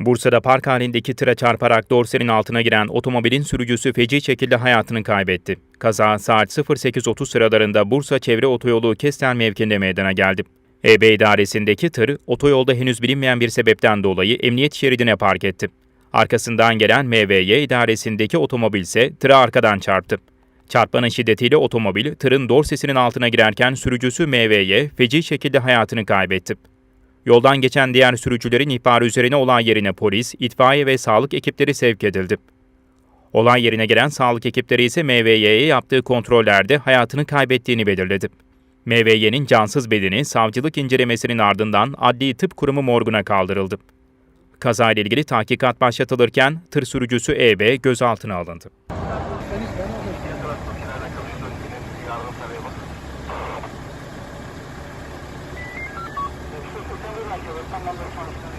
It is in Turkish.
Bursa'da park halindeki tıra çarparak dorsenin altına giren otomobilin sürücüsü feci şekilde hayatını kaybetti. Kaza saat 08.30 sıralarında Bursa Çevre Otoyolu Kestel mevkinde meydana geldi. EB idaresindeki tır otoyolda henüz bilinmeyen bir sebepten dolayı emniyet şeridine park etti. Arkasından gelen MVY idaresindeki otomobil ise tıra arkadan çarptı. Çarpmanın şiddetiyle otomobil tırın dorsesinin altına girerken sürücüsü MVY feci şekilde hayatını kaybetti. Yoldan geçen diğer sürücülerin ihbarı üzerine olay yerine polis, itfaiye ve sağlık ekipleri sevk edildi. Olay yerine gelen sağlık ekipleri ise MVY'ye yaptığı kontrollerde hayatını kaybettiğini belirledi. MVY'nin cansız bedeni savcılık incelemesinin ardından Adli Tıp Kurumu morguna kaldırıldı. Kazayla ilgili tahkikat başlatılırken tır sürücüsü EB gözaltına alındı. সম্বন্ধে সংস্থান